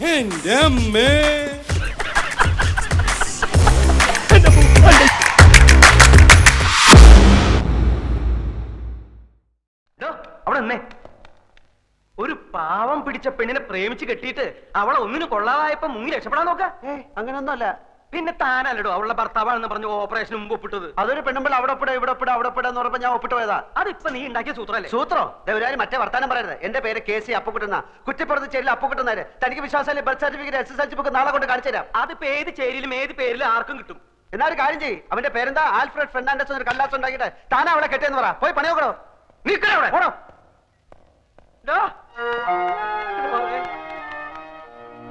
എന്റെ അമ്മേ ദോ, അവിടെ നിന്നേ. ഒരു പാവം പിടിച്ച പെണ്ണിനെ പ്രേമിച്ച് കെട്ടിയിട്ട് അവളെ ഒന്നിനു കൊള്ളാതായപ്പോ മുങ്ങി രക്ഷപ്പെടാൻ നോക്ക. അങ്ങനൊന്നുമല്ല. പിന്നെ താനല്ലടോ അവളുടെ ഭർത്താവാണെന്ന് പറഞ്ഞു ഓപ്പറേഷൻ മുമ്പ് ഒപ്പിട്ടത്. അതൊരു പെണ്ണുമ്പോൾ അവിടെ ഒപ്പിട ഇവിടെ ഒപ്പിട അവിടെ ഒപ്പിട എന്ന് പറഞ്ഞപ്പോ ഞാൻ ഒപ്പിട്ട് പോയതാ. അതിപ്പോ നീ ഉണ്ടാക്കിയ സൂത്രല്ലേ? സൂത്രോ? ദേവരാജ് മറ്റേ വർത്താനം പറയരുത്. എന്റെ പേര് കെ സി അപ്പുകുട്ടുന്ന കുറ്റിപ്പുറത്ത് ചേരിൽ അപ്പുക്കുട്ടുന്നേര് തനിക്ക് വിശ്വാസമല്ലേ birth certificate S S L C book നാളെ കൊണ്ട് കാണിച്ചു തരാം. അതിപ്പോ ഏത് ചേരിയിലും ഏത് പേരിലും ആർക്കും കിട്ടും. എന്നാ ഒരു കാര്യം ചെയ്യും. അവന്റെ പേരെന്താ? ആൽഫ്രഡ് ഫെർണാണ്ടസ് ഒരു കല്ലാസ് ഉണ്ടാക്കിയിട്ട് താനാ അവിടെ കെട്ടിയെന്ന് പറ. പോയി പണിയോക്കണോ നോക്കണോ അവിടെ. ഓടോ.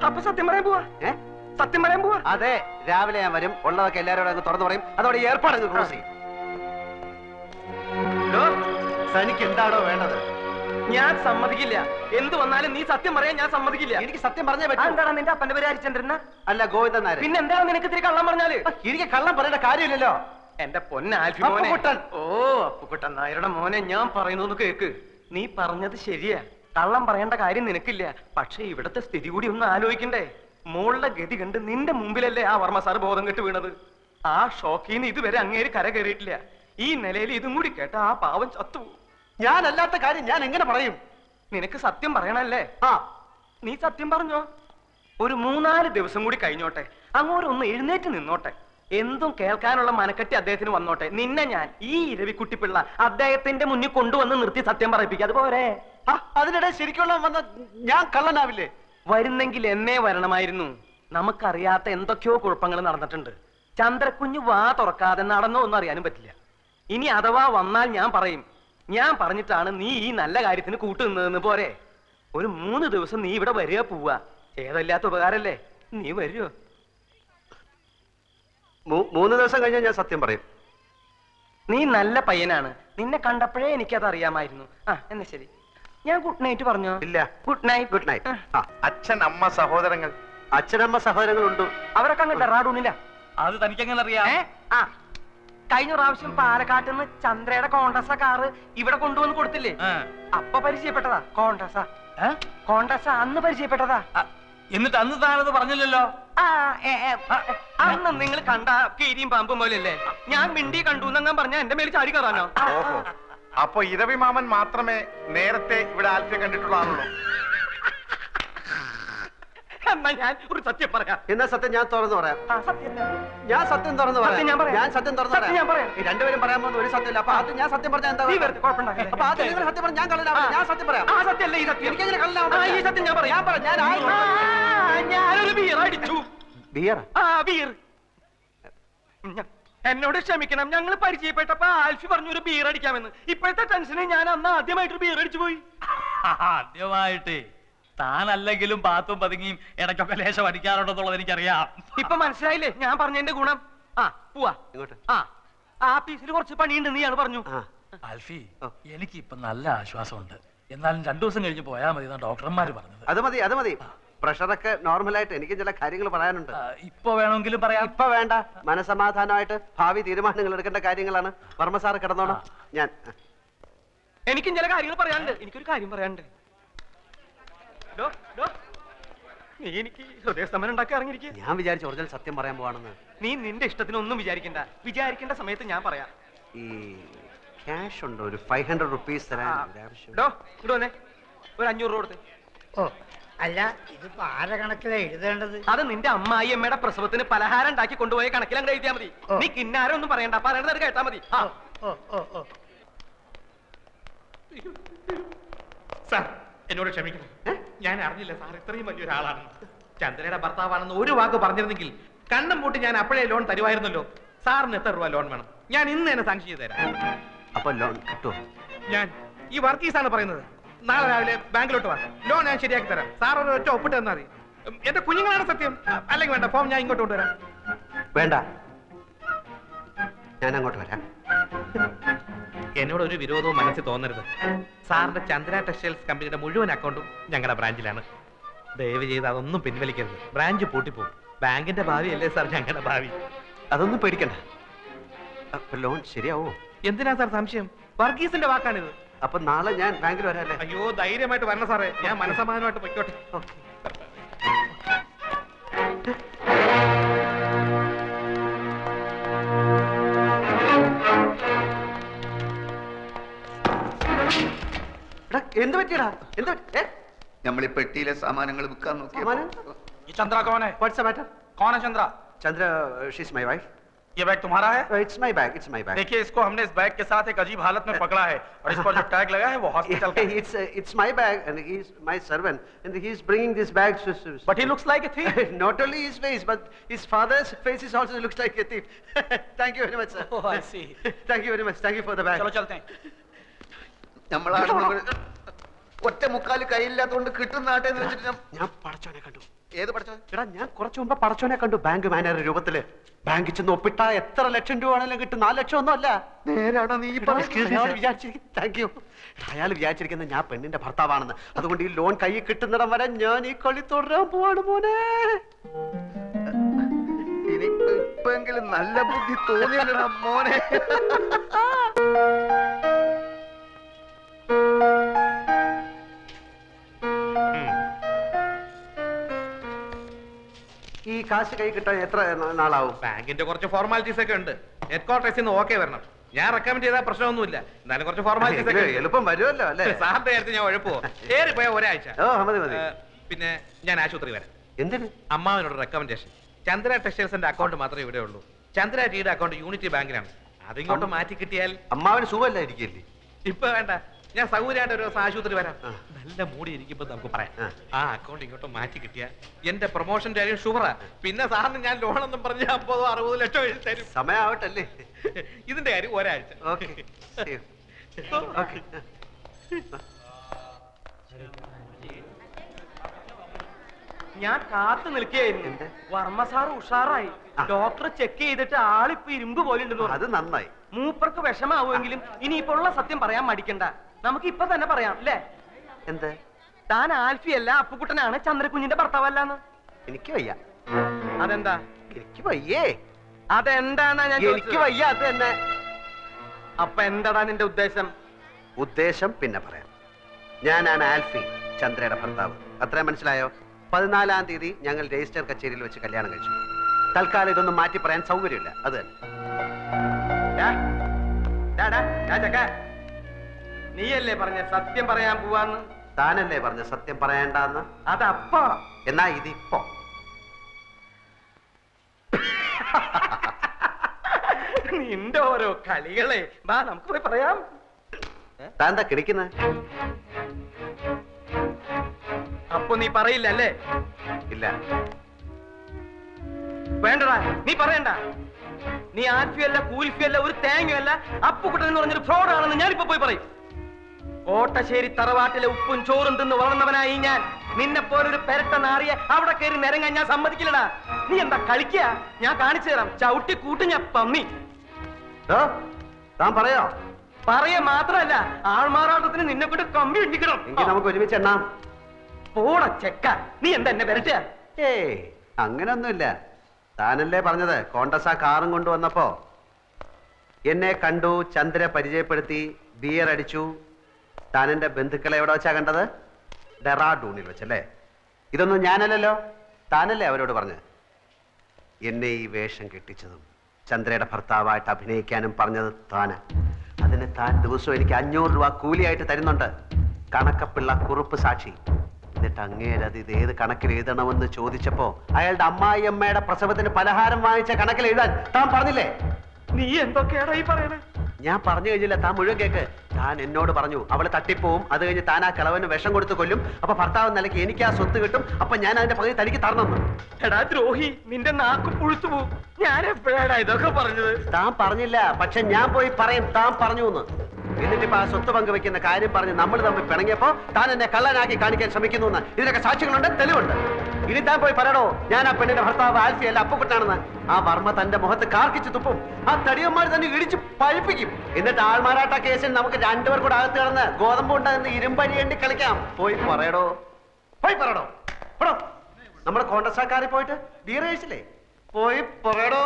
അപ്പൊ സത്യം പറയാൻ പോവാ. ഏ? സത്യം പറയാൻ പോവാ? അതെ രാവിലെ ഞാൻ വരും. ഉള്ളതൊക്കെ എല്ലാവരോടും അങ്ങ് തുറന്നു പറയും. അതോടെ ഏർപ്പാടങ്ങ് ഏർപ്പാട് അങ്ങ് ക്ലോസ് ചെയ്യും. തനിക്ക് എന്താണോ വേണ്ടത്? ഞാൻ സമ്മതിക്കില്ല. എന്ത് വന്നാലും നീ സത്യം പറയാൻ ഞാൻ സമ്മതിക്കില്ല. എനിക്ക് സത്യം പറഞ്ഞേ പറ്റൂ. എന്താണ് നിന്റെ അപ്പന്റെ പേര് ഹരിചന്ദ്രൻ അല്ല ഗോവിന്ദൻ നായർ. പിന്നെ എന്താണ് നിനക്ക് ഇത്തിരി കള്ളം പറഞ്ഞാൽ? എനിക്ക് കള്ളം പറയേണ്ട കാര്യമില്ലല്ലോ. എന്റെ പൊന്നാൽഫി മോനെ. അപ്പുകുട്ടൻ. ഓ അപ്പുക്കുട്ടൻ നായരുടെ മോനെ ഞാൻ പറയുന്നത് കേക്ക്. നീ പറഞ്ഞത് ശരിയാ. കള്ളം പറയേണ്ട കാര്യം നിനക്കില്ല. പക്ഷെ ഇവിടത്തെ സ്ഥിതി കൂടി ഒന്ന് ആലോചിക്കണ്ടേ? മോളുടെ ഗതി കണ്ട് നിന്റെ മുമ്പിലല്ലേ ആ വർമ്മ സാർ ബോധം കെട്ട് വീണത്? ആ ഷോക്കിൽ നിന്ന് ഇതുവരെ അങ്ങേര് കര കയറിയിട്ടില്ല ഈ നിലയിൽ ഇതും കൂടി കേട്ട ആ പാവം ചത്തു ഞാനല്ലാത്ത കാര്യം ഞാൻ എങ്ങനെ പറയും? നിനക്ക് സത്യം പറയണല്ലേ? ആ. നീ സത്യം പറഞ്ഞോ? ഒരു മൂന്നാൽ ദിവസം കൂടി കഴിഞ്ഞോട്ടെ. അങ്ങോട്ട് ഒന്ന് എഴുന്നേറ്റ് നിന്നോട്ടെ. എന്തും കേൾക്കാനുള്ള മനക്കെട്ടി അദ്ദേഹത്തിന് വന്നോട്ടെ. നിന്നെ ഞാൻ ഈ ഇരവിക്കുട്ടിപ്പിള്ള അദ്ദേഹത്തിന്റെ മുന്നിൽ കൊണ്ടുവന്ന് നിർത്തി സത്യം പറയിപ്പിക്കുക അതുപോലെ അതിനിടെ ശരിക്കുള്ള വന്ന ഞാൻ കള്ളനാവില്ലേ? വരുന്നെങ്കിൽ എന്നേ വരണമായിരുന്നു. നമുക്കറിയാത്ത എന്തൊക്കെയോ കുഴപ്പങ്ങൾ നടന്നിട്ടുണ്ട്. ചന്ദ്രക്കുഞ്ഞ് വാ തുറക്കാതെ നടന്നോ ഒന്നും അറിയാനും പറ്റില്ല. ഇനി അഥവാ വന്നാൽ ഞാൻ പറയും ഞാൻ പറഞ്ഞിട്ടാണ് നീ ഈ നല്ല കാര്യത്തിന് കൂട്ടുനിന്നതെന്ന് പോരെ. ഒരു മൂന്ന് ദിവസം നീ ഇവിടെ വരിക പോവുക. ഏതല്ലാത്ത ഉപകാരല്ലേ? നീ വരുമോ മൂന്ന് ദിവസം കഴിഞ്ഞാൽ ഞാൻ സത്യം പറയും. നീ നല്ല പയ്യനാണ്. നിന്നെ കണ്ടപ്പോഴേ എനിക്കത് അറിയാമായിരുന്നു ആ എന്നാ ശരി. ഞാൻ ഗുഡ് നൈറ്റ് പറഞ്ഞോ? ഇല്ല. ഗുഡ് നൈറ്റ് ഗുഡ് നൈറ്റ് അച്ഛൻ അമ്മ സഹോദരങ്ങൾ. അച്ഛനമ്മ സഹോദരങ്ങളുണ്ട്? അവരൊക്കെ അങ്ങ് റാഡൂണില്ല അത് തനിക്കെങ്ങനെ അറിയാം ആ. കഴിഞ്ഞ പ്രാവശ്യം പാലക്കാട്ട് നിന്ന് ചന്ദ്രയുടെ കോണ്ടസ കാറ് ഇവിടെ കൊണ്ടുവന്ന് കൊടുത്തില്ലേ. അപ്പൊ പരിചയപ്പെട്ടതാ കോണ്ടസ കോൺഗ്രസ കോണ്ടസ അന്ന് പരിചയപ്പെട്ടതാ. എന്നിട്ട് അന്ന് താനത് പറഞ്ഞില്ലല്ലോ? അന്ന് നിങ്ങൾ കണ്ട കീരിയും പാമ്പും പോലെയല്ലേ? ഞാൻ മിണ്ടി കണ്ടു എന്നങ്ങാൻ പറഞ്ഞ എന്റെ മേൽ ചാടി കയറാനോ? അപ്പൊ ഇരവി മാമൻ മാത്രമേ നേരത്തെ ഇവിടെ ആൽഫ്യം കണ്ടിട്ടുള്ളതാണല്ലോ എന്നാ ഞാൻ ഒരു സത്യം പറയാം. എന്നാ സത്യം ഞാൻ തുറന്നു പറയാം. ആ, സത്യം ഞാൻ സത്യം തുറന്നു പറയാം. ഞാൻ സത്യം തുറന്നു സത്യം ഞാൻ പറയാം. ഈ രണ്ടുപേരും പറയാൻ പോകുന്ന ഒരു സത്യമില്ല. അപ്പൊ അത് ഞാൻ സത്യം പറഞ്ഞാൽ എന്താ. അപ്പൊ അത് നിങ്ങൾ സത്യം പറഞ്ഞാൽ ഞാൻ ഞാൻ സത്യം പറയാം. ആ സത്യമല്ലേ ഈ സത്യം. എനിക്കെങ്ങനെ കള്ളനാവാൻ ആ, ഈ സത്യം ഞാൻ പറയാം. ഞാൻ ഞാനൊരു ബിയർ അടിച്ചു ബിയർ ആ ബിയർ എന്നോട് ക്ഷമിക്കണം. ഞങ്ങൾ പരിചയപ്പെട്ടപ്പോ ആൽഫി പറഞ്ഞു ഒരു ബിയർ അടിക്കാമെന്ന്. ഇപ്പോഴത്തെ ടെൻഷന് ഞാൻ അന്ന് ആദ്യമായിട്ട് ബീർ അടിച്ചു പോയി. ആദ്യമായിട്ട്. താനല്ലെങ്കിലും പാത്തും പതുങ്ങിയും ഇടയ്ക്കൊക്കെ ലേശം അടിക്കാറുണ്ടെന്നുള്ളത് എനിക്കറിയാം. ഇപ്പൊ മനസ്സിലായില്ലേ? ഞാൻ പറഞ്ഞതിന്റെ ഗുണം. ആ പോവാ. ഇങ്ങോട്ട്. ആ ആ പീസിൽ കുറച്ച് പണിയുണ്ട് നീയാണ് പറഞ്ഞു. ആൽഫി എനിക്ക് ഇപ്പൊ നല്ല ആശ്വാസമുണ്ട്. എന്നാലും രണ്ടു ദിവസം കഴിഞ്ഞ് പോയാൽ മതി എന്നാ ഡോക്ടർമാര് പറഞ്ഞത്. അത് മതി അത് മതി. പ്രഷറൊക്കെ നോർമലായിട്ട് എനിക്ക് ചില കാര്യങ്ങൾ പറയാനുണ്ട്. ഇപ്പൊ വേണമെങ്കിലും പറയാം. ഇപ്പൊ വേണ്ട. മനസമാധാനമായിട്ട് ഭാവി തീരുമാനങ്ങൾ എടുക്കേണ്ട കാര്യങ്ങളാണ്. വർമ്മ സാർ കിടന്നോണം. ഞാൻ എനിക്കും ചില കാര്യങ്ങൾ പറയാനുണ്ട്. എനിക്കൊരു കാര്യം പറയാനുണ്ട്. ഡോ, ഡോ. നീ എനിക്ക് ഹൃദയസ്തംഭനം ഉണ്ടാക്കി ഇറങ്ങിയിരിക്കുക ഞാൻ വിചാരിച്ചു ഒറിജിനൽ സത്യം പറയാൻ പോവാണെന്ന്. നീ നിന്റെ ഇഷ്ടത്തിനൊന്നും വിചാരിക്കണ്ട. വിചാരിക്കേണ്ട സമയത്ത് ഞാൻ പറയാം. ഈ ക്യാഷ് ഉണ്ടോ? ഒരു ഫൈവ് ഹൺഡ്രഡ് റുപ്പീസ് തരാം തരാൻ ഒരു അഞ്ഞൂറ് രൂപ കൊടുത്ത്. ഓ. അല്ല ഇതിപ്പോ ആരെ കണക്കിലാ എഴുതേണ്ടത്? അത് നിന്റെ അമ്മായി അമ്മയുടെ പ്രസവത്തിന് പലഹാരം ഉണ്ടാക്കി കൊണ്ടുപോയ കണക്കിൽ അങ്ങ് എഴുതിയാ മതി. ഓ. നീ കിന്നാരം ഒന്നും പറയണ്ട. പറയണത് കേട്ടാ മതി. ആ. ഓ ഓ ഓ സാർ എന്നോട് ക്ഷമിക്കണം. ഞാൻ അറിഞ്ഞില്ല സാർ ഇത്രയും ഒരാളാണ്. ചന്ദ്രയുടെ ഭർത്താവാണെന്ന് ഒരു വാക്ക് പറഞ്ഞിരുന്നെങ്കിൽ കണ്ണും പൂട്ടി ഞാൻ അപ്പോഴേ ലോൺ തരുമായിരുന്നല്ലോ സാറിന് എത്ര രൂപ ലോൺ വേണം? ഞാൻ ഇന്ന് തന്നെ സാങ്ഷൻ ചെയ്ത് തരാം. അപ്പൊ ലോൺ കിട്ടുമോ ഞാൻ ഈ വർക്കീസാണ് പറയുന്നത്. നാളെ രാവിലെ ബാങ്കിലോട്ട് വാ. ലോൺ ഞാൻ ശരിയാക്കി തരാം. സാർ ഒരു ഒറ്റ ഒപ്പിട്ട് തന്നാൽ മതി. എന്റെ കുഞ്ഞുങ്ങളാണ് സത്യം. അല്ലെങ്കിൽ വേണ്ട ഫോം ഞാൻ ഇങ്ങോട്ട് കൊണ്ടുവരാം. വേണ്ട. ഞാൻ അങ്ങോട്ട് വരാം. എന്നോട് ഒരു വിരോധവും മനസ്സിൽ തോന്നരുത്. സാറിന്റെ ചന്ദ്ര ടെക്സ്റ്റൈൽസ് കമ്പനിയുടെ മുഴുവൻ അക്കൗണ്ടും ഞങ്ങളുടെ ബ്രാഞ്ചിലാണ്. ദയവ് ചെയ്ത് അതൊന്നും പിൻവലിക്കരുത്. ബ്രാഞ്ച് പൂട്ടിപ്പോകും ബാങ്കിന്റെ ഭാവിയല്ലേ സാർ ഞങ്ങളുടെ ഭാവി? അതൊന്നും പേടിക്കണ്ട. ലോൺ ശരിയാവോ? എന്തിനാ സാർ സംശയം? വർഗീസിന്റെ വാക്കാണിത്. അപ്പൊ നാളെ ഞാൻ ബാങ്കിൽ വരാല്ലേ? അയ്യോ ധൈര്യമായിട്ട് വരണം സാറേ. ഞാൻ മനസമാധാനമായിട്ട് പൊയ്ക്കോട്ടെ. എന്ത് പറ്റിയടാ? എന്ത് നമ്മൾ ഈ പെട്ടിയിലെ സാമാനങ്ങൾ വിൽക്കാൻ നോക്കി ചന്ദ്ര കോനെ. What's matter Kona Chandra. Chandra she's my wife Chandra Chandra, uh, she's my wife. ये बैग तुम्हारा है Uh, it's my bag. It's my bag. देखिए इसको हमने इस बैग के साथ एक अजीब हालत में पकड़ा है और इस पर जो टैग लगा है वो हॉस्पिटल का है it's uh, it's my bag, and he's my servant, and he's bringing this bag. To, to, But he looks like a thief. Not only his face, but his father's face is also looks like a thief. Thank you very much, sir. Oh, I see. Thank you very much. Thank you for the bag. चलो चलते हैं നമ്മളാണ് ഒറ്റ മുക്കാല് കയ്യില്ലാത്തതുകൊണ്ട് കിട്ടുന്ന ആട്ടെ എന്ന് വെച്ചിട്ട് ഞാൻ- ഞാൻ പടച്ചോനെ കണ്ടു ഏത് പടച്ചോ എടാ ഞാൻ കുറച്ചു മുമ്പ് പടച്ചോനെ കണ്ടു ബാങ്ക് മാനേജർ രൂപത്തിൽ. ബാങ്കിൽ ചെന്ന് ഒപ്പിട്ട എത്ര ലക്ഷം രൂപ ആണെങ്കിലും കിട്ടും. നാല് ലക്ഷം ഒന്നും അല്ല. നേരാണോ നീ താങ്ക് യു അയാൾ വിചാരിച്ചിരിക്കുന്നത് ഞാൻ പെണ്ണിന്റെ ഭർത്താവാണെന്ന്. അതുകൊണ്ട് ഈ ലോൺ കയ്യിൽ കിട്ടുന്നിടം വരെ ഞാൻ ഈ കളി തുടരാൻ പോവാണ് മോനെ. ഇനി ഇപ്പെങ്കിലും നല്ല ബുദ്ധി തോന്നിയല്ലടാ മോനെ. കാശ് കൈ കിട്ടാൻ എത്ര നാളാവും? ബാങ്കിന്റെ കുറച്ച് ഫോർമാലിറ്റീസ് ഒക്കെ ഉണ്ട്. ഹെഡ് ക്വാർട്ടേഴ്സിൽ നിന്ന് ഓക്കെ വരണം. ഞാൻ റെക്കമെൻഡ് ചെയ്താൽ പ്രശ്നമൊന്നുമില്ല. എന്നാലും കുറച്ച് ഫോർമാലിറ്റീസ് ഒക്കെ എളുപ്പം വരുമല്ലോ അല്ലേ. സാറിന്റെ കാര്യത്തിൽ ഞാൻ ഉഴപ്പോ ഏറിപ്പോയ ഒരാഴ്ച. ഓ മതി മതി. പിന്നെ ഞാൻ ആശുപത്രി വരാം. എന്തിന്? അമ്മാവിനോട് റെക്കമെൻഡേഷൻ ചന്ദ്ര ടെക്സ്റ്റൈൽസിന്റെ അക്കൗണ്ട് മാത്രമേ ഇവിടെ ഉള്ളൂ. ചന്ദ്ര ടീയുടെ അക്കൗണ്ട് യൂണിറ്റി ബാങ്കിലാണ് അതിങ്ങോട്ട് മാറ്റി കിട്ടിയാൽ അമ്മാവിന് സുഖമല്ലായിരിക്കില്ലേ? ഇപ്പൊ വേണ്ട. ഞാൻ സൗകര്യമായിട്ട് ഒരു ദിവസം ആശുപത്രി വരാം. നല്ല മൂടി ഇരിക്കുമ്പോ നമുക്ക് പറയാം. ആ. അക്കൗണ്ട് ഇങ്ങോട്ട് മാറ്റി കിട്ടിയ എന്റെ പ്രൊമോഷന്റെ കാര്യം ഷുവറാ പിന്നെ സാറിന് ഞാൻ ലോണെന്നും പറഞ്ഞ അമ്പതോ അറുപതോ ലക്ഷം എഴുതി തരും. സമയാവട്ടല്ലേ ഇതിന്റെ കാര്യം ഒരാഴ്ച. ഓക്കെ. ഓക്കെ. ഞാൻ കാത്തു നിൽക്കുകയായിരുന്നു. വർമ്മ സാർ ഉഷാറായി. ഡോക്ടർ ചെക്ക് ചെയ്തിട്ട് ആളിപ്പോ ഇരുമ്പ് പോലെ ഉണ്ടെന്ന് പറഞ്ഞു. അത് നന്നായി. മൂപ്പർക്ക് വിഷമാവുമെങ്കിലും ഇനിയിപ്പോ ഉള്ള സത്യം പറയാൻ മടിക്കണ്ട. നമുക്ക് ഇപ്പൊ തന്നെ പറയാം അല്ലേ എന്ത്? താൻ ആൽഫിയല്ല അപ്പുക്കുട്ടനാണ് ചന്ദ്രകുഞ്ഞിന്റെ ഭർത്താവല്ലാന്ന്. എനിക്ക് വയ്യ. അതെന്താ? എനിക്ക് വയ്യേ. അതെന്താണ് ഞാൻ എനിക്ക് വയ്യ അത് തന്നെ. അപ്പൊ എന്താടാ നിന്റെ ഉദ്ദേശം? ഉദ്ദേശം പിന്നെ പറയാം. ഞാനാണ് ആൽഫി ചന്ദ്രയുടെ ഭർത്താവ്. അത്ര മനസ്സിലായോ? പതിനാലാം തീയതി ഞങ്ങൾ രജിസ്റ്റർ കച്ചേരിയിൽ വെച്ച് കല്യാണം കഴിച്ചു. തൽക്കാലം ഇതൊന്നും മാറ്റി പറയാൻ സൗകര്യമില്ല അത് തന്നെ. നീയല്ലേ പറഞ്ഞ സത്യം പറയാൻ പോവാന്ന്? താനല്ലേ പറഞ്ഞ സത്യം പറയണ്ടെന്ന്? അതപ്പോ. എന്നാ ഇതിപ്പോ. നിന്റെ ഓരോ കളികളെ. വാ നമുക്ക് പോയി പറയാം. താൻ എന്താ കിടക്കുന്നത് അപ്പൊ നീ പറയില്ല അല്ലേ? ഇല്ല. വേണ്ടടാ നീ പറയണ്ട. നീ ആൽഫിയല്ല കൂൽഫിയല്ല ഒരു തേങ്ങയല്ല അപ്പുക്കുട്ടൻ എന്ന് പറഞ്ഞൊരു ഫ്രോഡാണെന്ന് ഞാനിപ്പോ പോയി പറയും. കോട്ടശ്ശേരി തറവാട്ടിലെ ഉപ്പും ചോറും തിന്ന് വളർന്നവനായി ഞാൻ. നിന്നെ പോലൊരു പെരട്ട നാറിയ അവിടെ കയറി നിരങ്ങാൻ ഞാൻ സമ്മതിക്കില്ലടാ. നീ എന്താ കളിക്കുക ഞാൻ കാണിച്ചു തരാം. ചവിട്ടി കൂട്ടി ഞാൻ പമ്മി താൻ പറയോ? പറയ മാത്രല്ല ആൾമാറാട്ടത്തിന് നിന്നെ കൊണ്ട് കമ്പി ഉണ്ടിക്കണം. നമുക്ക് ഒരുമിച്ച് എണ്ണാം. പോട ചെക്ക. നീ എന്താ എന്നെ പെരട്ടുക ഏയ് അങ്ങനൊന്നുമില്ല. താനല്ലേ പറഞ്ഞത് കോണ്ടസ കാറും കൊണ്ടുവന്നപ്പോ. എന്നെ കണ്ടു ചന്ദ്ര പരിചയപ്പെടുത്തി ബിയർ അടിച്ചു. താൻ എന്റെ ബന്ധുക്കളെ എവിടെ വെച്ചാ കണ്ടത്? ഡെറാഡൂണിൽ വെച്ചല്ലേ? ഇതൊന്നും ഞാനല്ലല്ലോ. താനല്ലേ അവരോട് പറഞ്ഞത് എന്നെ ഈ വേഷം കെട്ടിച്ചതും ചന്ദ്രയുടെ ഭർത്താവായിട്ട് അഭിനയിക്കാനും പറഞ്ഞത് താന്. അതിന് താൻ ദിവസവും എനിക്ക് അഞ്ഞൂറ് രൂപ കൂലിയായിട്ട് തരുന്നുണ്ട്. കണക്കപ്പിള്ള കുറുപ്പ് സാക്ഷി. എന്നിട്ട് അങ്ങേരത് ഇത് ഏത് കണക്കിൽ എഴുതണമെന്ന് ചോദിച്ചപ്പോ അയാളുടെ അമ്മായി അമ്മയുടെ പ്രസവത്തിന് പലഹാരം വാങ്ങിച്ച കണക്കിൽ എഴുതാൻ താൻ പറഞ്ഞില്ലേ? നീ എന്തൊക്കെയാടാ ഈ പറയണേ? ഞാൻ പറഞ്ഞു കഴിഞ്ഞില്ല. താൻ മുഴുവൻ കേക്ക്. താൻ എന്നോട് പറഞ്ഞു അവളെ തട്ടിപ്പോവും. അത് കഴിഞ്ഞ് താൻ ആ കിളവന് വിഷം കൊടുത്ത് കൊല്ലും. അപ്പൊ ഭർത്താവ് നിലയ്ക്ക് എനിക്ക് ആ സ്വത്ത് കിട്ടും. അപ്പൊ ഞാൻ അതിന്റെ പകുതി തനിക്ക് തരണമെന്ന് എടാ ദ്രോഹി നിന്റെ നാക്ക് പുഴുത്തു പോകും ഞാൻ എപ്പോഴാടാ ഇതൊക്കെ പറഞ്ഞത്? താൻ പറഞ്ഞില്ല പക്ഷെ ഞാൻ പോയി പറയും. താൻ പറഞ്ഞു എന്ന്. എന്നിട്ടിപ്പോ ആ സ്വത്ത് പങ്കുവെക്കുന്ന കാര്യം പറഞ്ഞ് നമ്മൾ തമ്മിൽ പിണങ്ങിയപ്പോ താൻ എന്നെ കള്ളനാക്കി കാണിക്കാൻ ശ്രമിക്കുന്നു എന്ന്. ഇതിനൊക്കെ സാക്ഷികളുണ്ട് തെളിവുണ്ട്. ഇനി താൻ പോയി പറയണോ ഞാൻ ആ പെണ്ണിന്റെ ഭർത്താവ് ആൽഫി അല്ല അപ്പുക്കുട്ടാണെന്ന് ആ വർമ്മ തന്റെ മുഖത്ത് കാർക്കിച്ച് തുപ്പും. ആ തടിയന്മാർ തന്നെ ഇടിച്ച് പഴിപ്പിക്കും. എന്നിട്ട് ആൾമാരാട്ട കേസിൽ നമുക്ക് രണ്ടുപേർ കൂടെ അകത്ത് കിടന്ന് ഗോതമ്പ് ഉണ്ടാകുന്ന ഇരുമ്പഴിയേണ്ടി കളിക്കാം. പോയി പറയടോ. പോയി പറയടോ. എടോ നമ്മുടെ കോൺഗ്രസ്സാക്കാരിൽ പോയിട്ട് കഴിച്ചില്ലേ പോയി പറയടോ.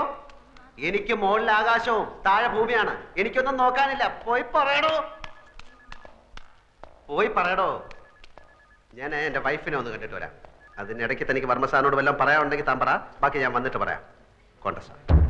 എനിക്ക് മുകളിൽ ആകാശവും താഴെ ഭൂമിയാണ്. എനിക്കൊന്നും നോക്കാനില്ല. പോയി പറയടോ. പോയി പറയടോ. ഞാൻ എന്റെ വൈഫിനെ ഒന്ന് കണ്ടിട്ട് വരാം. അതിനിടയ്ക്ക് തനിക്ക് വർമ്മസാറിനോട് വല്ലതും പറയാനുണ്ടെങ്കിൽ താൻ പറ. ബാക്കി ഞാൻ വന്നിട്ട് പറയാം. കോൺഗ്രസ്